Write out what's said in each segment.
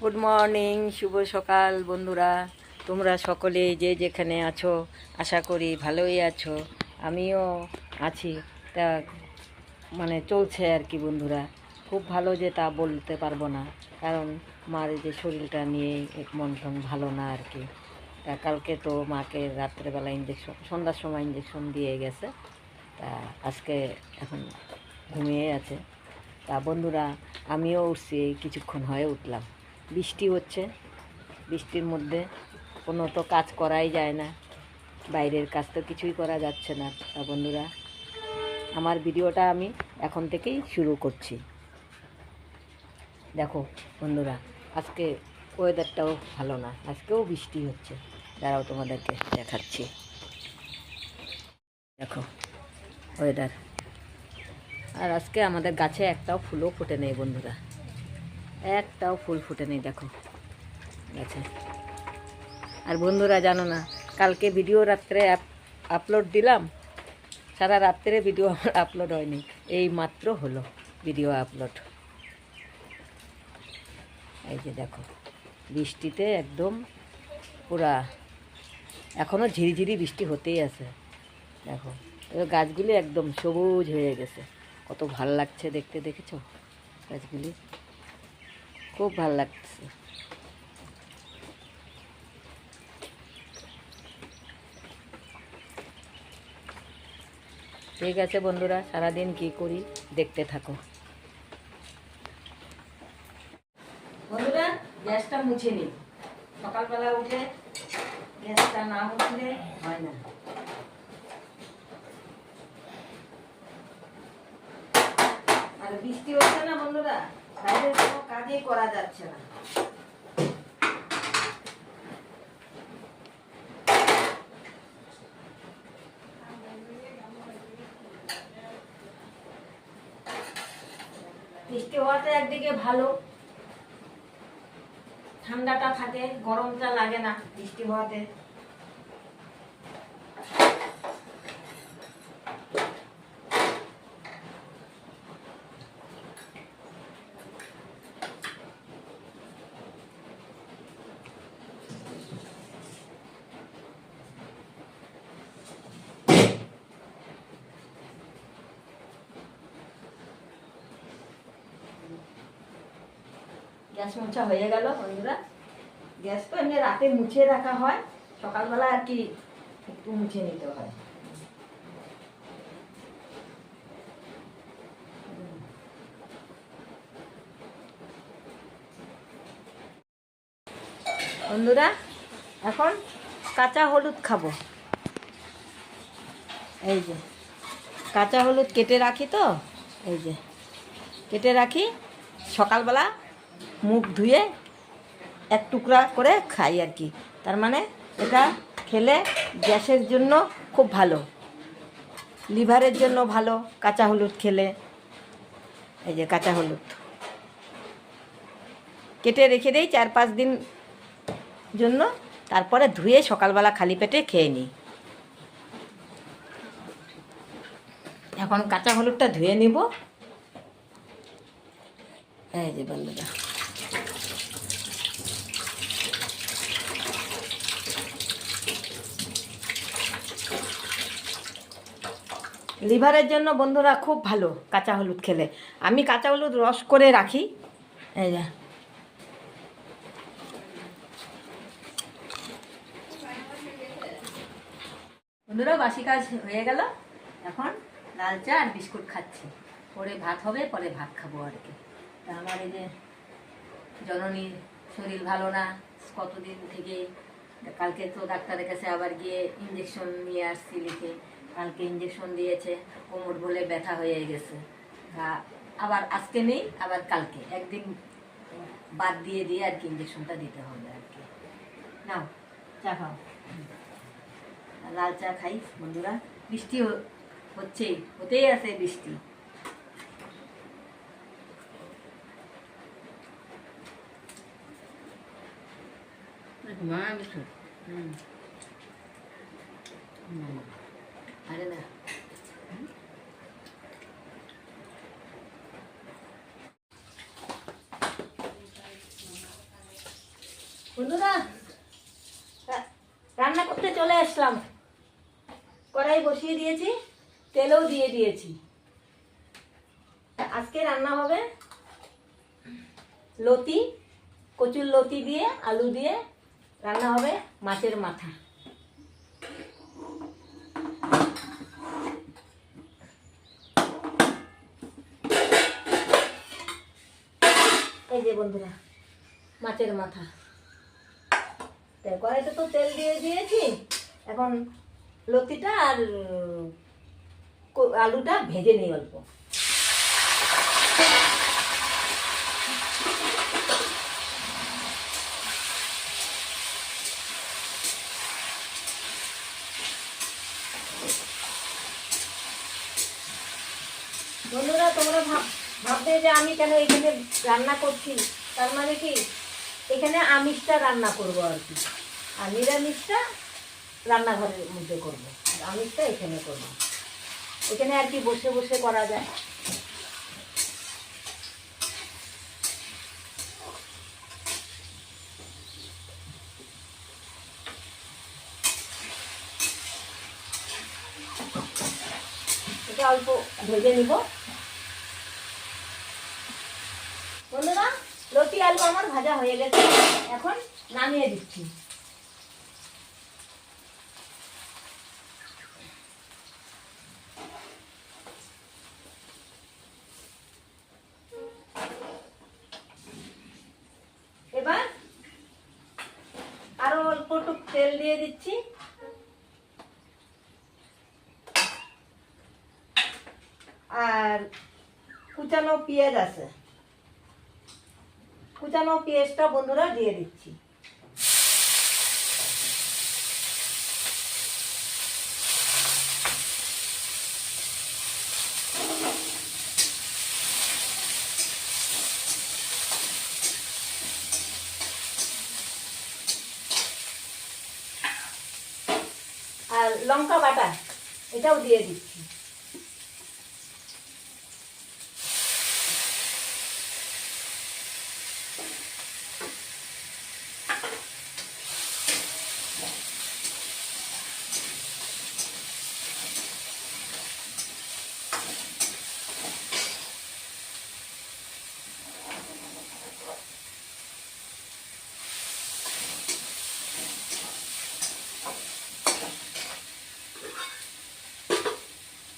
Good morning শুভ সকাল বন্ধুরা। তোমরা সকলে যে যেখানে আছো, আশা করি ভালোই আছো। আমিও আছি। তা মানে চলছে আর কি বন্ধুরা। খুব ভালো যে তা বলতে পারব না, কারণ মার যে শরীরটা নিয়ে মন টন ভালো না আর কি। তা কালকে তো মাকে রাত্রেবেলা ইঞ্জেকশন সন্ধ্যার সময় ইঞ্জেকশন দিয়ে গেছে। তা আজকে এখন ঘুমিয়ে আছে। তা বন্ধুরা, আমিও উঠছি, কিছুক্ষণ হয়ে উঠলাম। বৃষ্টি হচ্ছে। বৃষ্টির মধ্যে কোনো তো কাজ করাই যায় না। বাইরের কাজ তো কিছুই করা যাচ্ছে না বন্ধুরা। আমার ভিডিওটা আমি এখন থেকেই শুরু করছি। দেখো বন্ধুরা, আজকে ওয়েদারটাও ভালো না, আজকেও বৃষ্টি হচ্ছে। দাঁড়াও তোমাদেরকে দেখাচ্ছি। দেখো ওয়েদার আর আজকে আমাদের গাছে একটাও ফুলও ফুটে নেই বন্ধুরা। একটাও ফুল ফুটে নেই, দেখো। গাছে আর বন্ধুরা, জানো না, কালকে ভিডিও রাত্রে আপলোড দিলাম। সারা রাত্রে ভিডিও আমার আপলোড হয়নি। এই মাত্র হলো ভিডিও আপলোড এই যে দেখো, বৃষ্টিতে একদম পুরা এখনও ঝিরিঝিরি বৃষ্টি হতেই আছে। দেখো এবার গাছগুলি একদম সবুজ হয়ে গেছে। কত ভালো লাগছে দেখতে, দেখেছ? গাছগুলি। খুব ভালো লাগছে ঠিক আছে বন্ধুরা, সারাদিন কি করি দেখতে থাকো। বন্ধুরা, গ্যাসটা মুছে নিই। সকালবেলা উঠে গ্যাসটা না মুছলে হয় না। আর বৃষ্টি হচ্ছে না বন্ধুরা? বাইরের কাজই করা যাচ্ছে না। বৃষ্টি হওয়াতে একদিকে ভালো, ঠান্ডাটা থাকে, গরমটা লাগে না বৃষ্টি হওয়াতে। গ্যাস মোছা হয়ে গেল বন্ধুরা। গ্যাস তো এমনি রাতে মুছে রাখা হয়, সকালবেলা আর কি একটু মুছে নিতে হয়। বন্ধুরা, এখন কাঁচা হলুদ খাব। এই যে, কাঁচা হলুদ কেটে রাখি তো? এই যে, কেটে রাখি, সকালবেলা মুখ ধুয়ে এক টুকরা করে খাই আর কি। তার মানে এটা খেলে গ্যাসের জন্য খুব ভালো, লিভারের জন্য ভালো, কাঁচা হলুদ খেলে। এই যে কাঁচা হলুদ। কেটে রেখে দিই চার পাঁচ দিন জন্য, তারপরে ধুয়ে সকালবেলা খালি পেটে খেয়ে নিই। এখন কাঁচা হলুদটা ধুয়ে নিব। এই যে বন্ধুরা। লিভারের জন্য বন্ধুরা খুব ভালো কাঁচা হলুদ খেলে। আমি কাঁচা হলুদ রস করে রাখি। এই যে। বন্ধুরা, বাসি কাজ হয়ে গেল। এখন লাল চা আর বিস্কুট খাচ্ছি। পরে ভাত হবে, পরে ভাত খাব আর কি। তা আমার এই যে জননীর শরীর ভালো না, কতদিন থেকে, কালকে তো ডাক্তারের কাছে আবার গিয়ে ইঞ্জেকশন নিয়ে আসছি লিখে। কালকে ইঞ্জেকশন দিয়েছে, কোমর বলে ব্যথা হয়ে গেছে। আবার আজকে নেই, আবার কালকে। একদিন বাদ দিয়ে দিয়ে আর কি ইঞ্জেকশনটা দিতে হবে আর কি। নাও, চা খাও। লাল চা খাই, বন্ধুরা। বৃষ্টি হচ্ছেই, হতেই আছে বৃষ্টি। মা বিশু হুম। বন্ধুরা রান্না করতে চলে আসলাম। কড়াই বসিয়ে দিয়েছি, তেলও দিয়ে দিয়েছি। আজকে রান্না হবে লতি, কচুর লতি দিয়ে, আলু দিয়ে। রান্না হবে মাছের মাথা এই যে বন্ধুরা, মাছের মাথা। কড়াইতে তো তেল দিয়ে দিয়েছি। এখন লতিটা আর আলুটা ভেজে নিই অল্প। বন্ধুরা, তোমরা ভাব ভাববে যে আমি কেন এখানে রান্না করছি? তার মানে কি? এখানে আমিষটা রান্না করব আর কি। আর নিরামিষটা রান্নাঘরের মধ্যে করব। আমিষটা এখানে করব। এখানে আর কি বসে বসে করা যায়। এটা অল্প ভেজে নিব বন্ধুরা লতি আলু আমার ভাজা হয়ে গেছে। এখন নামিয়ে দিচ্ছি। এবার আরও অল্প একটু তেল দিয়ে দিচ্ছি। আর কুচানো পেঁয়াজ আছে। কুচানো পেঁয়াজটা বন্ধুরা দিয়ে দিচ্ছি। আর লঙ্কা বাটা এটাও দিয়ে দিচ্ছি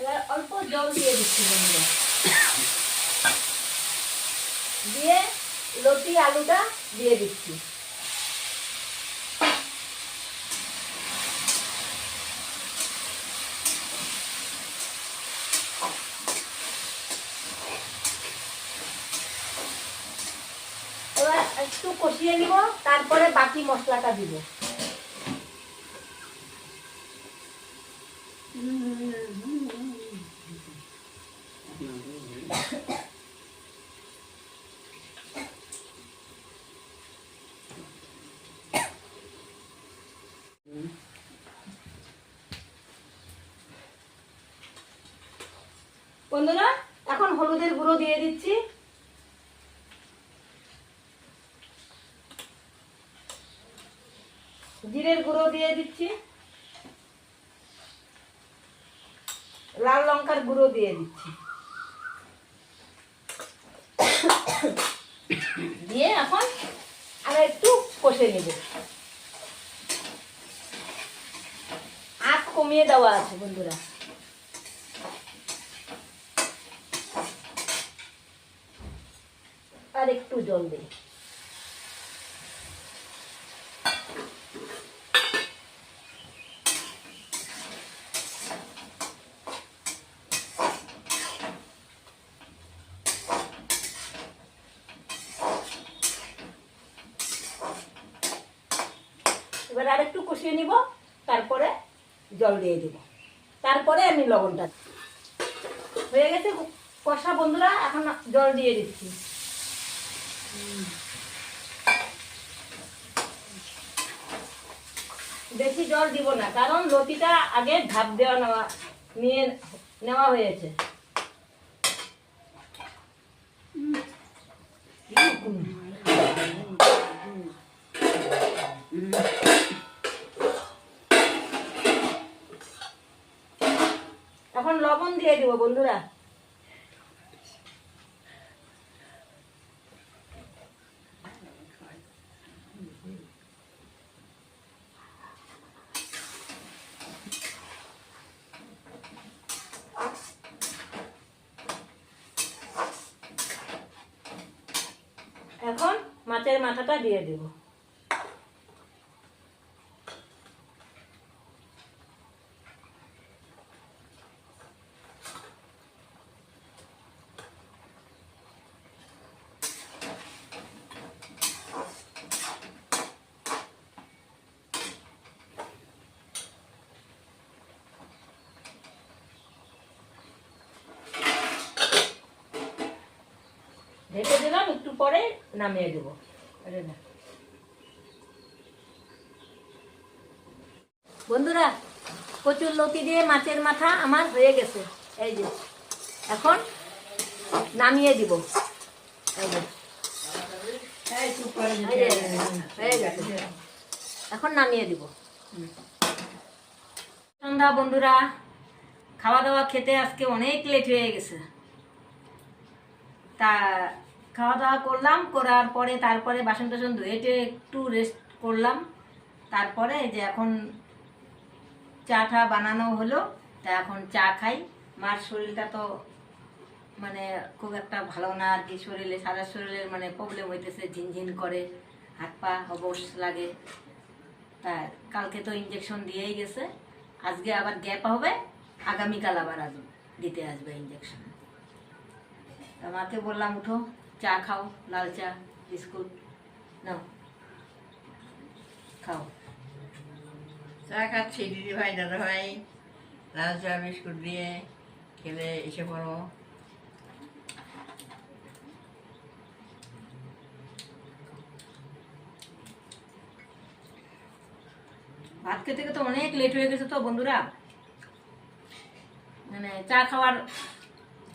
এবার অল্প জল দিয়ে দিচ্ছি দিয়ে লতি আলুটা দিয়ে দিচ্ছি। একটু কষিয়ে নিব তারপরে বাকি মশলাটা দিব। বন্ধুরা, এখন হলুদের গুঁড়ো দিয়ে দিচ্ছি। জিরের গুঁড়ো দিয়ে দিচ্ছি। লাল লঙ্কার গুঁড়ো দিয়ে দিচ্ছি। দিয়ে এখন আর একটু কষে নেব। আখ কমিয়ে দেওয়া আছে বন্ধুরা আর একটু জল দিই। এবার আর একটু কষিয়ে নিব, তারপরে জল দিয়ে দিব। তারপরে আমি লবণটা হয়ে গেছে, কষা বন্ধুরা, এখন জল দিয়ে দিচ্ছি। বেশি জল দিব না, কারণ লতিটা আগে ঢাপ দেওয়া নেওয়া, নিয়ে নেওয়া হয়েছে। এখন লবণ দিয়ে দিব বন্ধুরা। এখন মাছের মাথাটা দিয়ে দেব ঢেকে দিলাম একটু পরে নামিয়ে দেবো। বন্ধুরা, কচুর লতি দিয়ে মাছের মাথা আমার হয়ে গেছে। এই যে, এখন নামিয়ে দিব। এখন নামিয়ে দিব। সন্ধ্যা, বন্ধুরা, খাওয়া দাওয়া খেতে আজকে অনেক লেট হয়ে গেছে। তা খাওয়া দাওয়া করলাম, করার পরে তারপরে বাসন টাসন ধুয়ে একটু রেস্ট করলাম। তারপরে যে এখন চা টা বানানো হলো, তা এখন চা খাই। মার শরীরটা তো মানে খুব একটা ভালো না, আর কি শরীরে, সারা শরীরের মানে প্রবলেম হইতেছে, ঝিনঝিন করে, হাত পা অবশ লাগে। তা কালকে তো ইঞ্জেকশন দিয়েই গেছে। আজকে আবার গ্যাপ হবে, আগামীকাল আবার আসবে দিতে আসবে ইঞ্জেকশন আমাকে বললাম, উঠো। চা খাও লাল চা বিস্কুট নাও। খাও। চা খাচ্ছি দিদি ভাই দাদা ভাই লাল চা বিস্কুট দিয়ে খেলে এসে পড়ো। ভাত খেতে খেতে অনেক লেট হয়ে গেছে তো বন্ধুরা। মানে চা খাওয়ার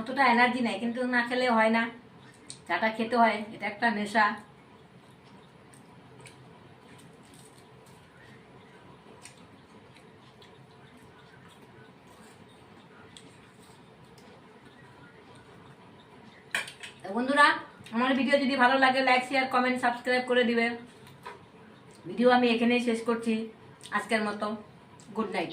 অতটা এনার্জি নাই কিন্তু না খেলে হয় না। চাটা খেতে হয়, এটা একটা নেশা। বন্ধুরা, আমার ভিডিও যদি ভালো লাগে লাইক শেয়ার কমেন্ট সাবস্ক্রাইব করে দিবে। ভিডিও আমি এখানেই শেষ করছি। আজকের মতো গুড নাইট